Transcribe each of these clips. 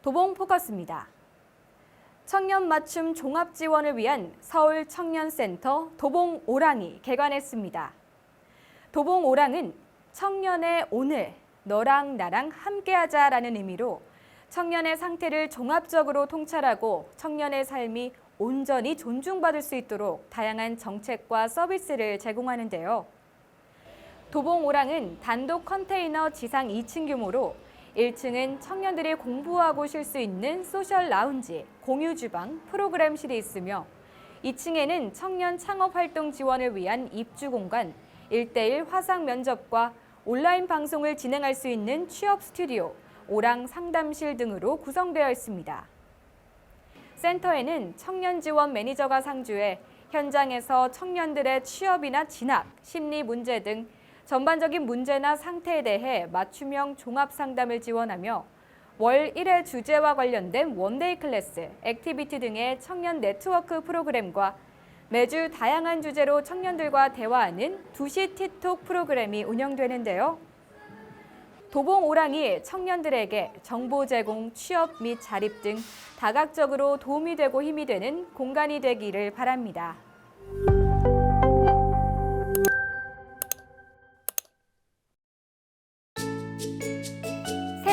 도봉 포커스입니다. 청년 맞춤 종합 지원을 위한 서울 청년센터 도봉 오랑이 개관했습니다. 도봉 오랑은 청년의 오늘 너랑 나랑 함께하자라는 의미로 청년의 상태를 종합적으로 통찰하고 청년의 삶이 온전히 존중받을 수 있도록 다양한 정책과 서비스를 제공하는데요. 도봉 오랑은 단독 컨테이너 지상 2층 규모로 1층은 청년들이 공부하고 쉴 수 있는 소셜 라운지, 공유 주방, 프로그램실이 있으며 2층에는 청년 창업 활동 지원을 위한 입주 공간, 1대1 화상 면접과 온라인 방송을 진행할 수 있는 취업 스튜디오, 오랑 상담실 등으로 구성되어 있습니다. 센터에는 청년 지원 매니저가 상주해 현장에서 청년들의 취업이나 진학, 심리 문제 등 전반적인 문제나 상태에 대해 맞춤형 종합 상담을 지원하며 월 1회 주제와 관련된 원데이 클래스, 액티비티 등의 청년 네트워크 프로그램과 매주 다양한 주제로 청년들과 대화하는 두시 티톡 프로그램이 운영되는데요. 도봉 오랑이 청년들에게 정보 제공, 취업 및 자립 등 다각적으로 도움이 되고 힘이 되는 공간이 되기를 바랍니다.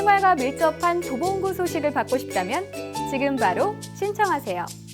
생활과 밀접한 도봉구 소식을 받고 싶다면 지금 바로 신청하세요.